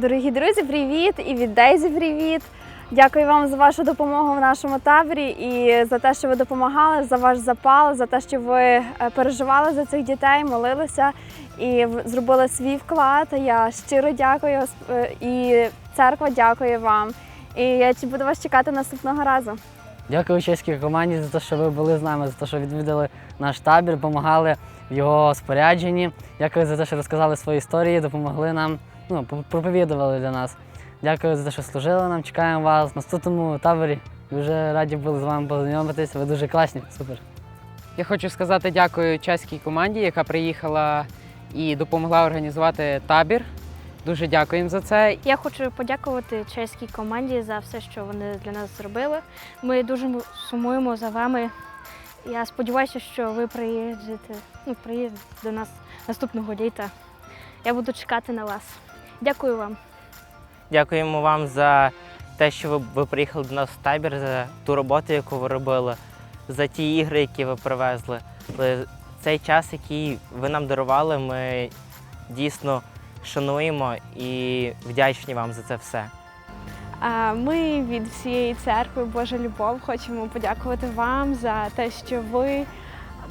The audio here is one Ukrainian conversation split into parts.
Дорогі друзі, привіт! І від Дейзі привіт! Дякую вам за вашу допомогу в нашому таборі і за те, що ви допомагали, за ваш запал, за те, що ви е, переживали за цих дітей, молилися і зробили свій вклад. Я щиро дякую е, і церква дякує вам. І я буду вас чекати наступного разу. Дякую чеській команді за те, що ви були з нами, за те, що відвідали наш табір, допомагали в його спорядженні. Дякую за те, що розказали свої історії, допомогли нам, ну, проповідували для нас. Дякую за те, що служили нам. Чекаємо вас в наступному таборі. Дуже раді були з вами познайомитися. Ви дуже класні, супер. Я хочу сказати дякую чеській команді, яка приїхала і допомогла організувати табір. Дуже дякую їм за це. Я хочу подякувати чеській команді за все, що вони для нас зробили. Ми дуже сумуємо за вами. Я сподіваюся, що ви приїдете, ну, приїдете до нас наступного літа. Я буду чекати на вас. Дякую вам. Дякуємо вам за те, що ви, ви приїхали до нас в табір, за ту роботу, яку ви робили, за ті ігри, які ви привезли. Цей час, який ви нам дарували, ми дійсно шануємо і вдячні вам за це все. Ми від всієї церкви Божа Любов хочемо подякувати вам за те, що ви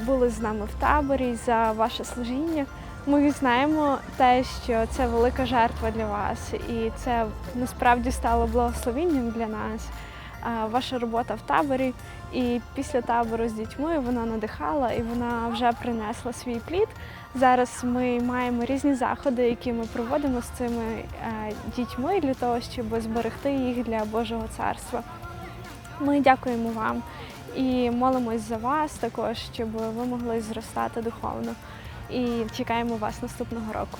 були з нами в таборі, за ваше служіння. Ми знаємо те, що це велика жертва для вас, і це насправді стало благословенням для нас. Ваша робота в таборі і після табору з дітьми вона надихала і вона вже принесла свій плід. Зараз ми маємо різні заходи, які ми проводимо з цими дітьми для того, щоб зберегти їх для Божого царства. Ми дякуємо вам і молимось за вас також, щоб ви могли зростати духовно. І чекаємо вас наступного року.